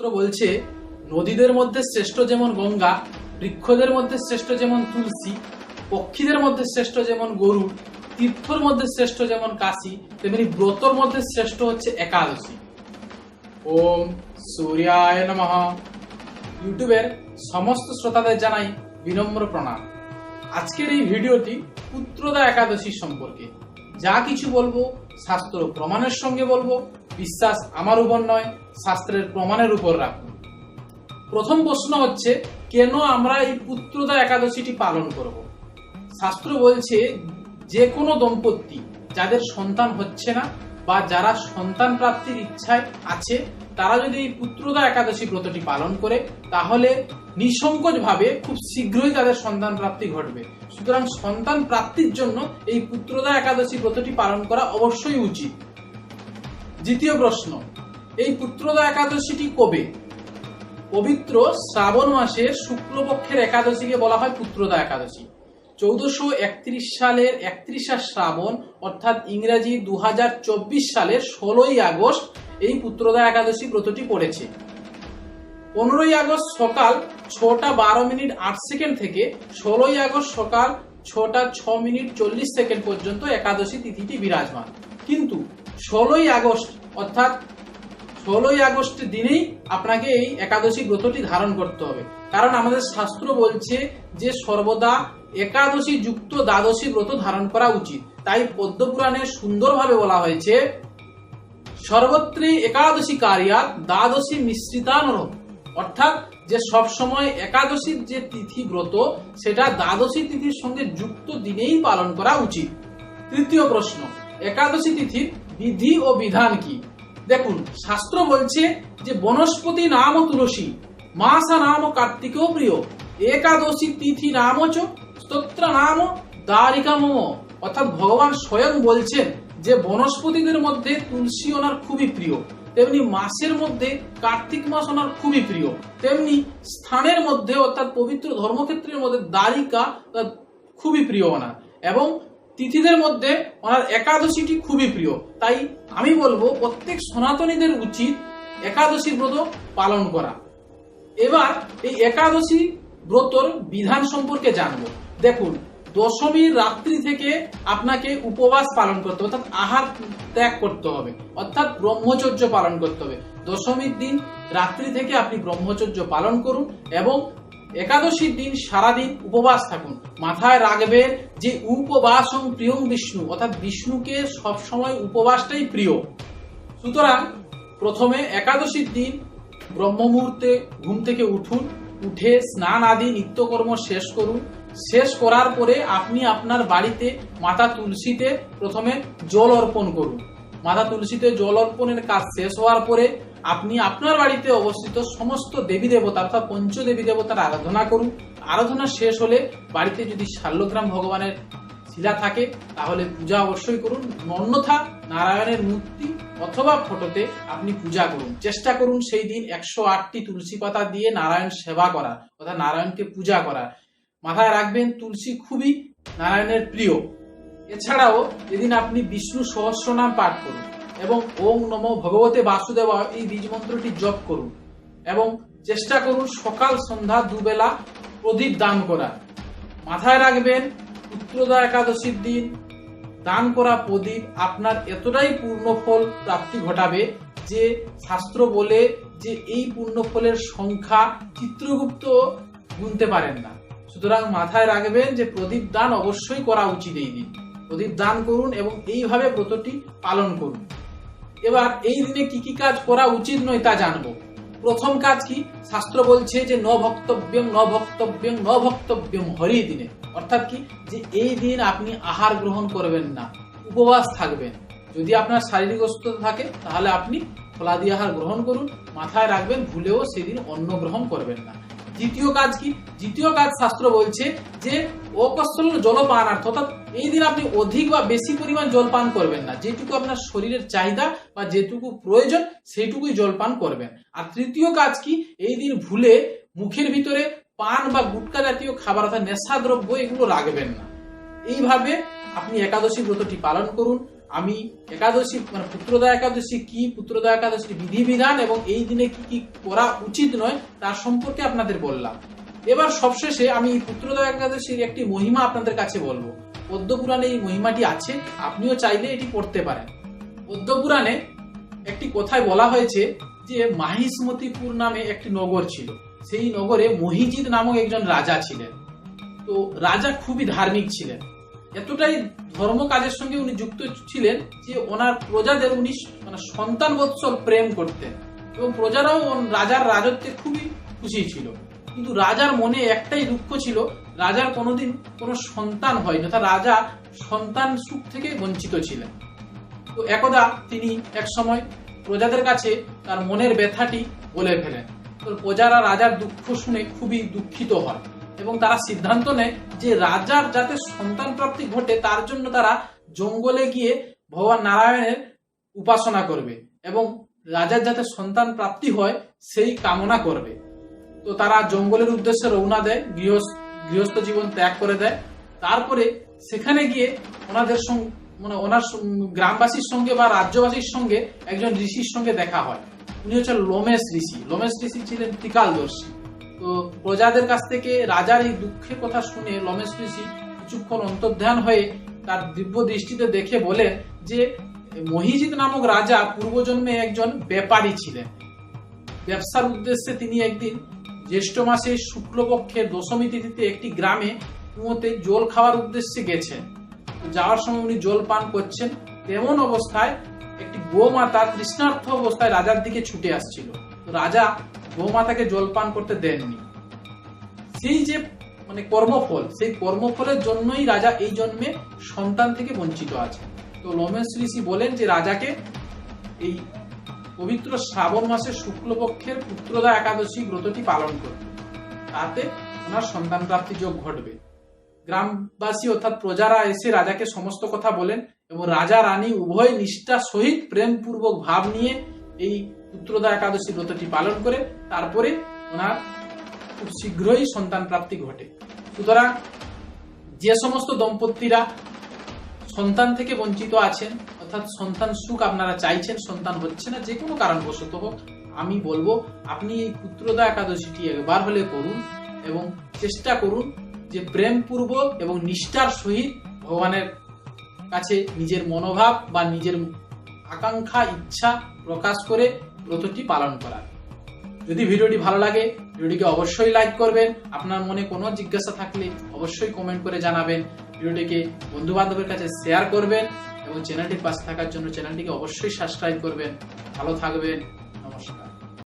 শাস্ত্র বলছে, নদীদের মধ্যে শ্রেষ্ঠ যেমন গঙ্গা, বৃক্ষদের মধ্যে শ্রেষ্ঠ যেমন তুলসী, পক্ষীদের মধ্যে শ্রেষ্ঠ যেমন গরু, তীর্থর মধ্যে শ্রেষ্ঠ যেমন কাশী, তেমনি ব্রতর মধ্যে শ্রেষ্ঠ হচ্ছে একাদশী। ওম সূর্যায় নমঃ। ইউটিউবের সমস্ত শ্রোতাদের জানাই বিনম্র প্রণাম। আজকের এই ভিডিওটি পুত্রদা একাদশী সম্পর্কে। যা কিছু বলব, শাস্ত্র প্রমাণের সঙ্গে বলব বিশ্বাস আমার উপর নয়, শাস্ত্রের প্রমাণের উপর রাখব প্রথম প্রশ্ন হচ্ছে, কেন আমরা এই পুত্রদা একাদশীটি পালন করব? শাস্ত্র বলছে, যে কোনো দম্পতি যাদের সন্তান হচ্ছে না বা যারা সন্তান প্রাপ্তির ইচ্ছায় আছে, তারা যদি এই পুত্রদা একাদশী ব্রতটি পালন করে, তাহলে নিঃসংকোচ ভাবে খুব শীঘ্রই তাদের সন্তান প্রাপ্তি ঘটবে। সুতরাং সন্তান প্রাপ্তির জন্য এই পুত্রদা একাদশী ব্রতটি পালন করা অবশ্যই উচিত। দ্বিতীয় প্রশ্ন, এই পুত্রদা একাদশীটি কবে? পবিত্র শ্রাবণ মাসের শুক্লপক্ষের একাদশীকে বলা হয় পুত্রদা একাদশী। চৌদ্দশো একত্রিশ সালের একত্রিশা শ্রাবণ, অর্থাৎ ইংরাজি দু সালের ষোলোই আগস্ট, এই পুত্রদা একাদশী ব্রতটি পড়েছে। পনেরোই আগস্ট সকাল ছটা বারো মিনিট আট সেকেন্ড থেকে ষোলোই আগস্ট সকাল ছটা ছ মিনিট চল্লিশ সেকেন্ড পর্যন্ত একাদশী তিথিটি বিরাজমান। কিন্তু ষোলোই আগস্ট, অর্থাৎ ষোলোই আগস্টের দিনেই আপনাকে এই একাদশী ব্রতটি ধারণ করতে হবে। কারণ আমাদের শাস্ত্র বলছে যে সর্বদা একাদশী যুক্ত দ্বাদশী ব্রত ধারণ করা উচিত। তাই পদ্মপুরাণে সুন্দরভাবে বলা হয়েছে, সর্বত্রই একাদশী কারিয়া দ্বাদশী মিশ্রিতানর অর্থাৎ যে সব সময় একাদশীর যে তিথি ব্রত, সেটা দ্বাদশী তিথির সঙ্গে যুক্ত দিনেই পালন করা উচিত। তৃতীয় প্রশ্ন, একাদশী তিথির বিধি ও বিধান কি? দেখুন, শাস্ত্র বলছে যে বনস্পতি নাম তুলসী, মাসা নাম কার্তিকেও প্রিয়, একাদশী তিথি নাম চ, স্তোত্র নাম দ্বারিকাম অর্থাৎ ভগবান স্বয়ং বলছেন যে বনস্পতিদের মধ্যে তুলসী ওনার খুবই প্রিয়, তেমনি মাসের মধ্যে কার্তিক মাস ওনার খুবই প্রিয়, তেমনি স্থানের মধ্যে অর্থাৎ পবিত্র ধর্মক্ষেত্রের মধ্যে দ্বারিকা খুবই প্রিয় ওনার। এবং তিথিদের মধ্যে ওনার একাদশীটি খুবই প্রিয়। তাই আমি বলব, প্রত্যেক সনাতনীদের উচিত একাদশী ব্রত পালন করা। এবার এই একাদশী ব্রতর বিধান সম্পর্কে জানব। দেখুন, দশমীর রাত্রি থেকে আপনাকে উপবাস পালন করতে হবে, অর্থাৎ আহার ত্যাগ করতে হবে, অর্থাৎ ব্রহ্মচর্য পালন করতে হবে। দশমীর দিন রাত্রি থেকে আপনি ব্রহ্মচর্য পালন করুন এবং একাদশীর দিন সারাদিন উপবাস থাকুন। মাথায় রাখবেন যে উপবাসং প্রিয়ং বিষ্ণু, অর্থাৎ বিষ্ণুকে সবসময় উপবাসটাই প্রিয়। সুতরাং প্রথমে একাদশীর দিন ব্রহ্ম মুহূর্তে ঘুম থেকে উঠুন, উঠে স্নান আদি নিত্যকর্ম শেষ করুন। শেষ করার পরে আপনি আপনার বাড়িতে মাতা তুলসীতে প্রথমে জল অর্পণ করুন। মাতা তুলসীতে জল অর্পণের কাজ শেষ হওয়ার পরে আপনি আপনার বাড়িতে অবস্থিত সমস্ত দেবী দেবতা অর্থাৎ পঞ্চ দেবী দেবতার আরাধনা করুন। আরাধনা শেষ হলে বাড়িতে যদি শাল্যগ্রাম ভগবানের শিলা থাকে, তাহলে পূজা অবশ্যই করুন। অন্যথা নারায়ণের মূর্তি অথবা ফটোতে আপনি পূজা করুন। চেষ্টা করুন সেই দিন একশো আটটি তুলসী পাতা দিয়ে নারায়ণ সেবা করা অর্থাৎ নারায়ণকে পূজা করা মাথায় রাখবেন, তুলসী খুবই নারায়ণের প্রিয়। এছাড়াও এদিন আপনি বিষ্ণু সহস্রনাম পাঠ করুন এবং ওম নম ভগবতে বাসুদেব এই বীজ মন্ত্রটি জপ করুন এবং চেষ্টা করুন সকাল সন্ধ্যা দুবেলা প্রদীপ দান করা মাথায় রাখবেন, পুত্রদা একাদশীর দিন, দান করা প্রদীপ আপনার এতটাই পূর্ণ ফল প্রাপ্তি ঘটাবে যে শাস্ত্র বলে যে এই পূর্ণ ফলের সংখ্যা চিত্রগুপ্ত গুনতে পারেন না। সুতরাং মাথায় রাখবেন যে প্রদীপ দান অবশ্যই করা উচিত এই দিন। প্রদীপ দান করুন এবং এইভাবে ব্রতটি পালন করুন। এবার এই দিনে কি কি কাজ করা উচিত নয় তা জানব। প্রথম কাজ কি? শাস্ত্র বলছে যে ন ভক্তব্যম ন ভক্তব্যম ন ভক্তব্যম হরি দিনে। অর্থাৎ কি? যে এই দিন আপনি আহার গ্রহণ করবেন না, উপবাস থাকবেন। যদি আপনার শারীরিক অসুস্থতা থাকে, তাহলে আপনি ফলাদি আহার গ্রহণ করুন। মাথায় রাখবেন, ভুলেও সেদিন অন্ন গ্রহণ করবেন না। দ্বিতীয় কাজ কি? দ্বিতীয় কাজ শাস্ত্র বলছে যে অকস্বল জলপানার্থ অর্থাৎ এই দিন আপনি অধিক বা বেশি পরিমাণ জল পান করবেন না। যেটুকু আপনার শরীরের চাহিদা বা যেটুকু প্রয়োজন সেইটুকুই জল পান করবেন। আর তৃতীয় কাজ কি? এই দিন ভুলে মুখের ভিতরে পান বা গুটকা জাতীয় খাবার অর্থাৎ নেশাদ্রব্য এগুলো রাখবেন না। এইভাবে আপনি একাদশী ব্রতটি পালন করুন। আমি একাদশী মানে পুত্রদা একাদশী কি পুত্রদা একাদশীর বিধিবিধান এবং এই দিনে কি কি করা উচিত নয়, তার সম্পর্কে আপনাদের বললাম। এবার সবশেষে আমি পুত্রদা একাদশীর একটি মহিমা আপনাদের কাছে বলব। পদ্মপুরাণে এই মহিমাটি আছে, আপনিও চাইলে এটি পড়তে পারেন। পদ্মপুরাণে একটি কথায় বলা হয়েছে যে মাহিসমতিপুর নামে একটি নগর ছিল। সেই নগরে মহিজিৎ নামক একজন রাজা ছিলেন। তো রাজা খুবই ধার্মিক ছিলেন। এতটাই ধর্ম কাজের সঙ্গে উনি যুক্ত ছিলেন যে ওনার প্রজাদের উনি মানে সন্তান বৎসল প্রেম করতেন। এবং প্রজারাও রাজার রাজত্বে খুবই খুশি ছিল। কিন্তু রাজার মনে একটাই দুঃখ ছিল, রাজার কোনোদিন কোনো সন্তান হয়নি, অর্থাৎ রাজা সন্তান সুখ থেকে বঞ্চিত ছিলেন। তো একদা তিনি এক সময় প্রজাদের কাছে তার মনের ব্যথাটি বলে ফেলেন। তো প্রজারা রাজার দুঃখ শুনে খুবই দুঃখিত হয়। এবং তারা সিদ্ধান্ত নেয় যে রাজার যাতে সন্তান প্রাপ্তি ঘটে, তার জন্য তারা জঙ্গলে গিয়ে ভগবান নারায়ণের উপাসনা করবে এবং রাজার যাতে সন্তান প্রাপ্তি হয়, সেই কামনা করবে। তো তারা জঙ্গলের উদ্দেশ্যে রওনা দেয়, গৃহস্থ গৃহস্থ জীবন ত্যাগ করে দেয়। তারপরে সেখানে গিয়ে ওনাদের মানে ওনার গ্রামবাসীর সঙ্গে বা রাজ্যবাসীর সঙ্গে একজন ঋষির সঙ্গে দেখা হয়। উনি হচ্ছেন লোমেশ ঋষি। লোমেশ ঋষি ছিলেন ত্রিকালদর্শী। প্রজাদের কাছ থেকে রাজার এই দুঃখের কথা শুনে লোমেশ ঋষি কিছুক্ষণ অন্তর্ধান হয়ে তার দিব্য দৃষ্টিতে দেখে বলেন যে, মহিজিৎ নামক রাজা পূর্বজন্মে একজন ব্যাপারী ছিলেন। ব্যবসার উদ্দেশ্যে তিনি একদিন জ্যৈষ্ঠ মাসে শুক্লপক্ষের দশমী তিথিতে একটি গ্রামে কুয়োতে জল খাওয়ার উদ্দেশ্যে গেছেন। যাওয়ার সময় উনি জল পান করছেন। তেমন অবস্থায় একটি গোমাতা তৃষ্ণার্থ অবস্থায় রাজার দিকে ছুটে আসছিল। রাজা গোমাতাকে জল পান করতে দেননি। সেই যে মানে কর্মফল, সেই কর্মফলের জন্যই রাজা এই জন্মে সন্তান থেকে বঞ্চিত আছে তো লোমেশ ঋষি বলেন যে রাজাকে এই পবিত্র শ্রাবণ মাসের শুক্লপক্ষের পুত্রদা একাদশী ব্রতটি পালন করবে। তাতে ওনার সন্তান প্রাপ্তি যোগ ঘটবে। গ্রামবাসী অর্থাৎ প্রজারা এসে রাজাকে সমস্ত কথা বলেন এবং রাজা, রানী উভয় নিষ্ঠা সহিত প্রেমপূর্বক ভাব নিয়ে এই পুত্রদা একাদশী ব্রতটি পালন করে তারপরে ওনার খুব শীঘ্রই সন্তান প্রাপ্তি ঘটে। সুতরাং যে সমস্ত দম্পতিরা সন্তান থেকে বঞ্চিত আছেন, অর্থাৎ সন্তান সুখ আপনারা চাইছেন, সন্তান হচ্ছে না, যে কোনো কারণবশত হোক, আমি বলব, আপনি এই পুত্রদা একাদশীটি একবার হলে করুন এবং চেষ্টা করুন যে প্রেমপূর্বক এবং নিষ্ঠার সহিত ভগবানের কাছে নিজের মনোভাব বা নিজের আকাঙ্ক্ষা, ইচ্ছা প্রকাশ করে ব্রতটি পালন করার যদি ভিডিওটি ভালো লাগে, ভিডিওটিকে অবশ্যই লাইক করবেন। আপনার মনে কোনো জিজ্ঞাসা থাকলে অবশ্যই কমেন্ট করে জানাবেন। ভিডিওটিকে বন্ধু বান্ধবের কাছে শেয়ার করবেন এবং চ্যানেলটির পাশে থাকার জন্য চ্যানেলটিকে অবশ্যই সাবস্ক্রাইব করবেন। ভালো থাকবেন।